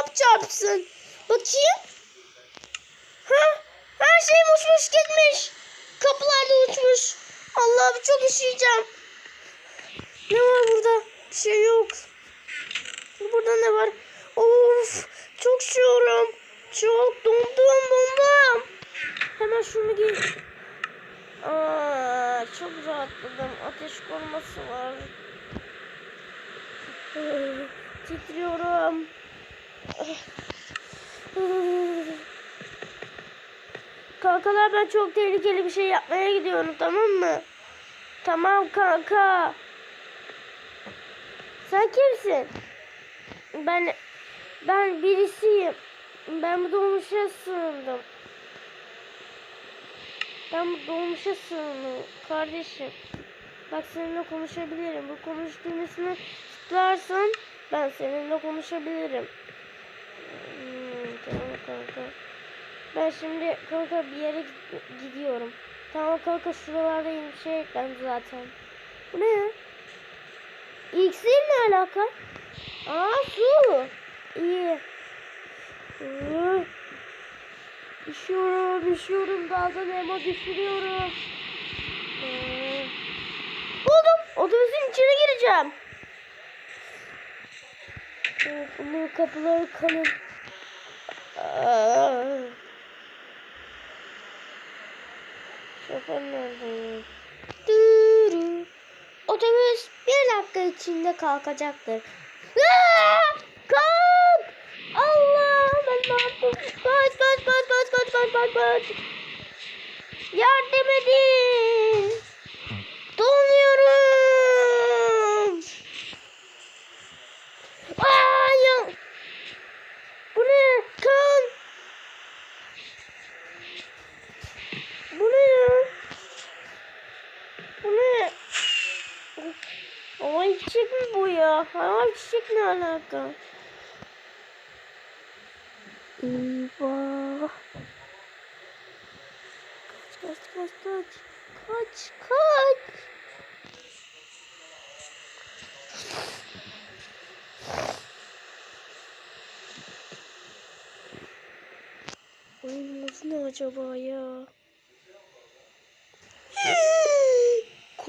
Sap çarpsın. Bakayım. Ha? Her şey uçmuş gitmiş. Kapılar da uçmuş. Allah'ım çok üşüyeceğim. Ne var burada? Bir şey yok. Burada ne var? Of çok üşüyorum. Çok dondum dondum. Hemen şunu giy. Çok rahatladım. Ateş koruması var. Titriyorum. Kankalar ben çok tehlikeli bir şey yapmaya gidiyorum tamam mı? Tamam kanka. Sen kimsin? Ben ben birisiyim. Ben bu dolmuşa sığındım. Ben bu dolmuşa sığındım kardeşim. Bak seninle konuşabilirim. Bu konuş düğmesini tıklarsan ben seninle konuşabilirim. Hmm, tamam kanka. Ben şimdi kanka bir yere gid- gidiyorum. Tamam kanka şuralarda yeni şey eklendi zaten. Bu ne ya? İksir ne alaka? Aa su. İyi. Hı. Düşüyorum, düşüyorum. Daldan elma düşürüyorum. Ee, Buldum. Otobüsün içine gireceğim. Ee, Bunun kapıları kalın. Aa. Şoför nerede? Dürü. Otobüs bir dakika içinde kalkacaktır. Aa! Kalk! Allah ben? Kaç kaç kaç kaç kaç kaç kaç kaç. Yardım edin. Donuyorum. Aa, ya. Bu ne? Kan. Bu ne ya? Bu ne? Hava çiçek mi bu ya? Hava çiçek ne alaka? Eyvah. Kaç kaç kaç kaç. Kaç kaç. Oyunumuz ne acaba ya?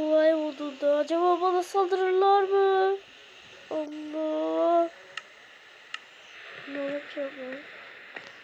Kolay oldu da acaba bana saldırırlar mı? Allah. Ne yapacağım ben?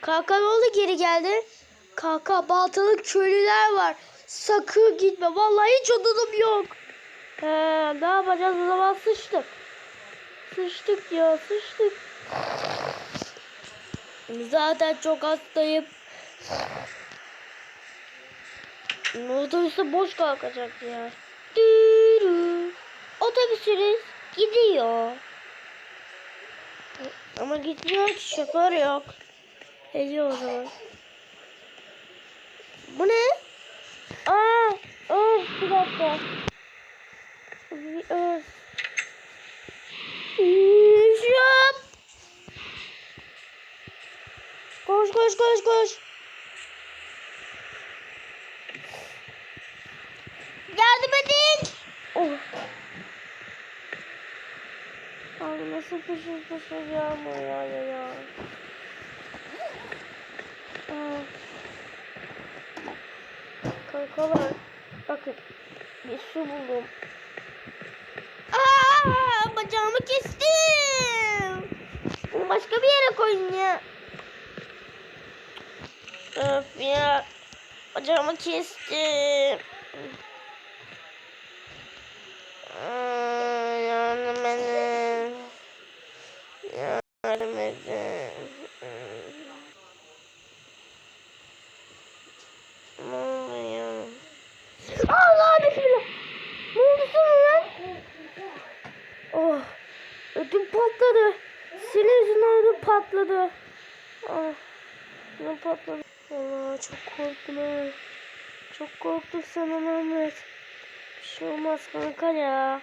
Kaka ne oldu geri geldi? Kaka baltalı köylüler var. Sakın gitme. Vallahi hiç odunum yok. He, ne yapacağız o zaman sıçtık. Sıçtık ya sıçtık. Zaten çok hastayım. Otobüste boş kalkacak ya. Dürü. Gidiyor. Ama gitmiyor ki şoför yok. Hediye o zaman. Bu ne? Aa, öf bir dakika. Öf. Şap. Koş koş koş koş. Yardım edin. Oh. Abi pışır pışır yağmur yağıyor ya. Aa. Kankalar bakın bir su buldum. Aa, bacağımı kestim. Bunu başka bir yere koyun ya. Öf ya. Bacağımı kestim. Aa, Yardım edin. Yardım edin. Ne oluyor? Allah bismillah. Ne oldu sana lan? Oh. Ödüm patladı. Senin yüzünden ödüm patladı. Ah. Ne patladı? Allah çok korktum ha. Çok korktum sana Mehmet. Bir şey olmaz kanka ya.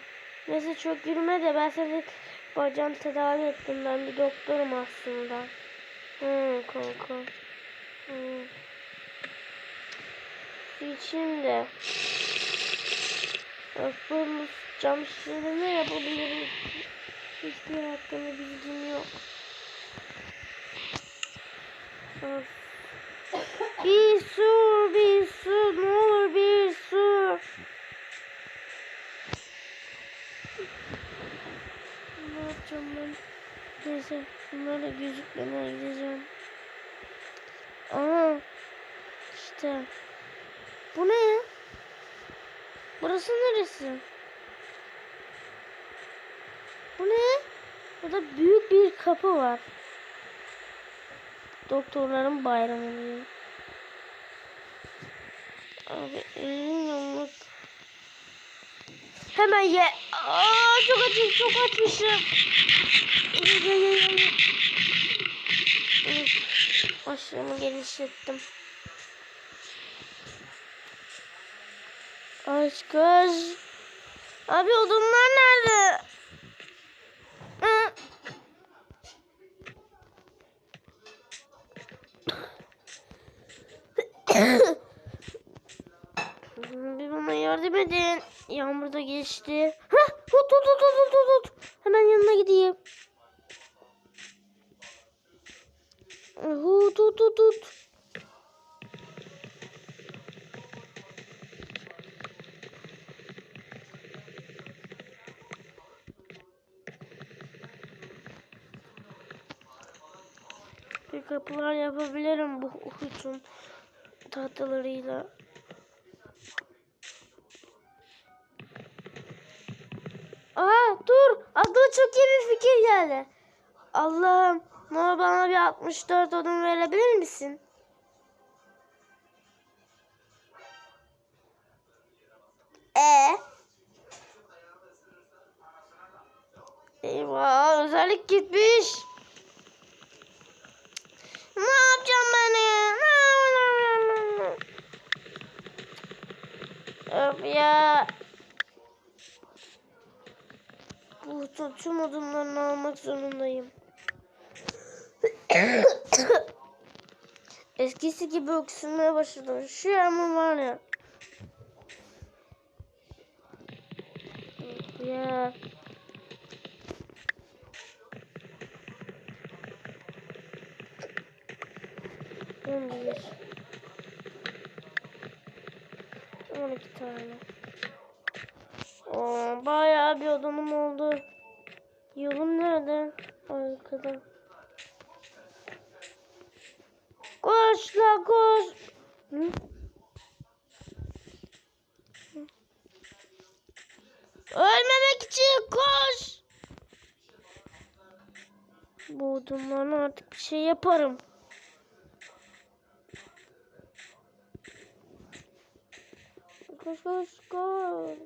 Neyse çok yürüme de ben seni bacağını tedavi ettim. Ben bir doktorum aslında. Hmm, kanka. Su içeyim de. Cam şişeleme yapabiliriz. Hiçbir hakkında bilgim yok. Of. Bir su, bir su, ne olur bir su. Ne yapacağım ben? Neyse, bunlarla gözükmeden gideceğim. Aa, işte. Bu ne? Burası neresi? Bu ne? Burada büyük bir kapı var. Doktorların bayramı. Abi elim yamuk. Hemen ye. Aa çok açım çok açmışım. Ye, ye, Başlığımı genişlettim. Aşk aşk. Abi odunlar nerede? Bir bana yardım edin. Yağmur da geçti. Hah, tut tut tut tut tut tut. Hemen yanına gideyim. Hu tut tut tut. Bir kapılar yapabilirim bu hutun tahtalarıyla. Aa dur aklıma çok iyi bir fikir geldi. Allah'ım ne olur bana bir 64 odun verebilir misin? E Eyvah özellik gitmiş. Of ya. Bu tüm odunlarını almak zorundayım. Eskisi gibi öksürmeye başladım. Şu yağmur var ya. Ya. Ömür. 12 tane. Oo, bayağı bir odunum oldu. Yolum nerede? Arkada. Koş la koş. Hı? Ölmemek için koş. Bu odunlarla artık bir şey yaparım. Koş koş koş.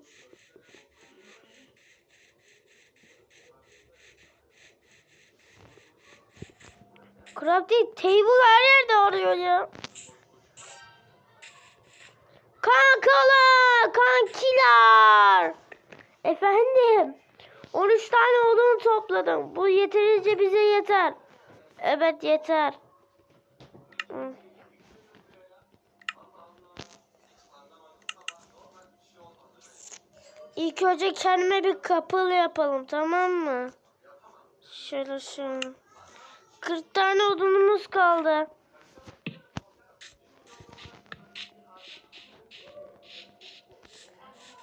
Crafting table her yerde arıyor ya. Kankalar, kankiler. Efendim. 13 tane odun topladım. Bu yeterince bize yeter. Evet yeter. Hı. İlk önce kendime bir kapılı yapalım tamam mı? Şöyle şöyle. 40 tane odunumuz kaldı.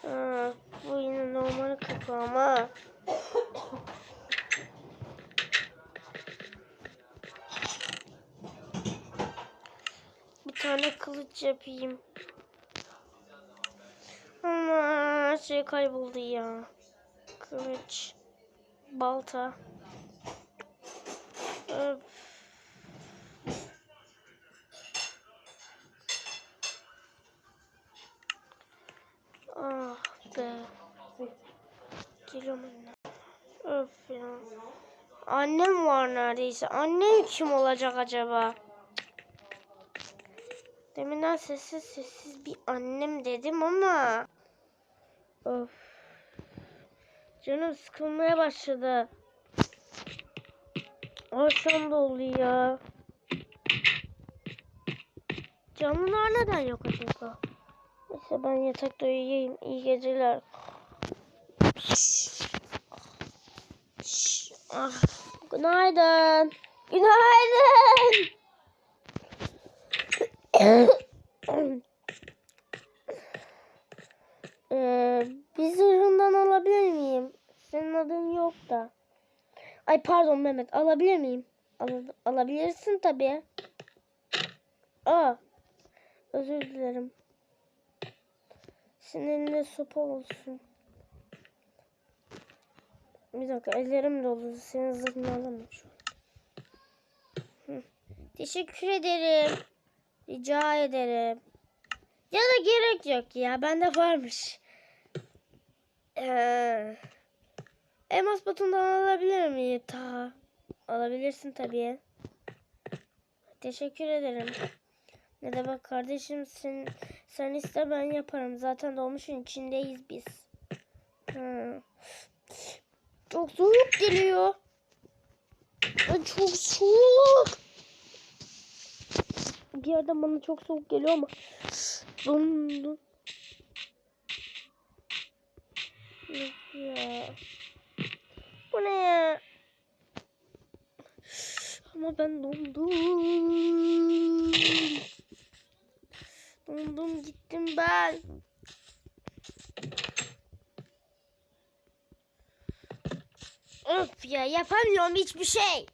Ha, bu yine normal kapı ama. Bir tane kılıç yapayım. Ama şey kayboldu ya. Kılıç. Balta. Öf. Ah be. Geliyorum anne. Öf ya. Annem var neredeyse. Annem kim olacak acaba? Deminden sessiz sessiz bir annem dedim ama. Of. Canım sıkılmaya başladı. Akşam da oluyor. Canlılar neden yok acaba? Neyse ben yatakta uyuyayım. İyi geceler. Ah, günaydın. Günaydın. Ee, bir zırhından alabilir miyim? Senin adın yok da. Ay pardon Mehmet alabilir miyim? Al- alabilirsin tabii. Aa, özür dilerim. Senin elinde sopa olsun. Bir dakika ellerim dolu. Senin zırhını. Hı. Teşekkür ederim. Rica ederim. Ya da gerek yok ya. Bende varmış. Ee, elmas batondan alabilir miyim? Ta. Alabilirsin tabii. Teşekkür ederim. Ne demek kardeşim sen, sen iste ben yaparım. Zaten dolmuşun içindeyiz biz. Ha. Çok soğuk geliyor. Çok soğuk. Bir yerden bana çok soğuk geliyor ama dondum. Of ya. Bu ne ya? Ama ben dondum. Dondum gittim ben. Öf ya yapamıyorum hiçbir şey.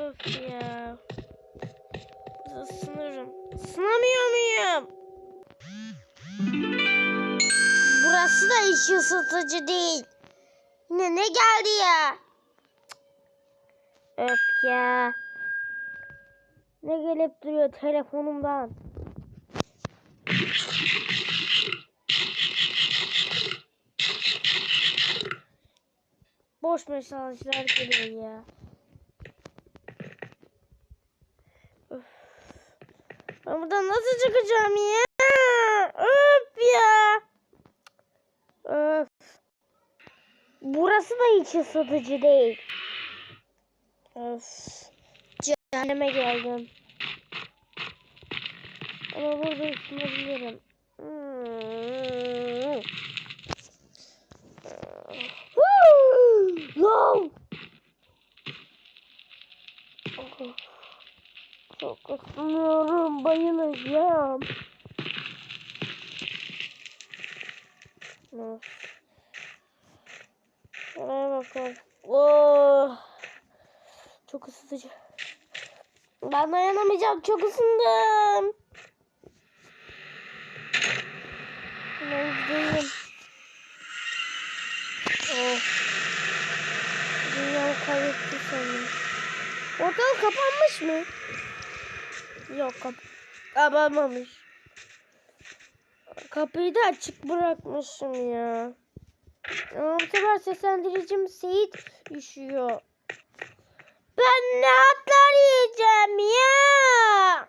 Öf ya. Burada ısınırım. Isınamıyor muyum? Burası da hiç ısıtıcı değil. Yine ne geldi ya? Öp ya. Ne gelip duruyor telefonumdan? Boş mesajlar geliyor ya. Ben buradan nasıl çıkacağım ya? Öf ya. Öf. Burası da hiç ısıtıcı değil. Öf. Cehenneme geldim. Ama burada ısınabilirim. Hmm. Woo! No! Oh. Çok ısınıyorum. Bayılacağım. Şuraya bakalım. Oh. Çok ısıtıcı. Ben dayanamayacağım. Çok ısındım. Ben gideyim. Oh. Dünyayı kaybetti sanırım. Portal kapanmış mı? Yok kap kapanmamış. Kapıyı da açık bırakmışım ya. Ama bu sefer seslendiricim Seyit üşüyor. Ben ne atlar yiyeceğim ya?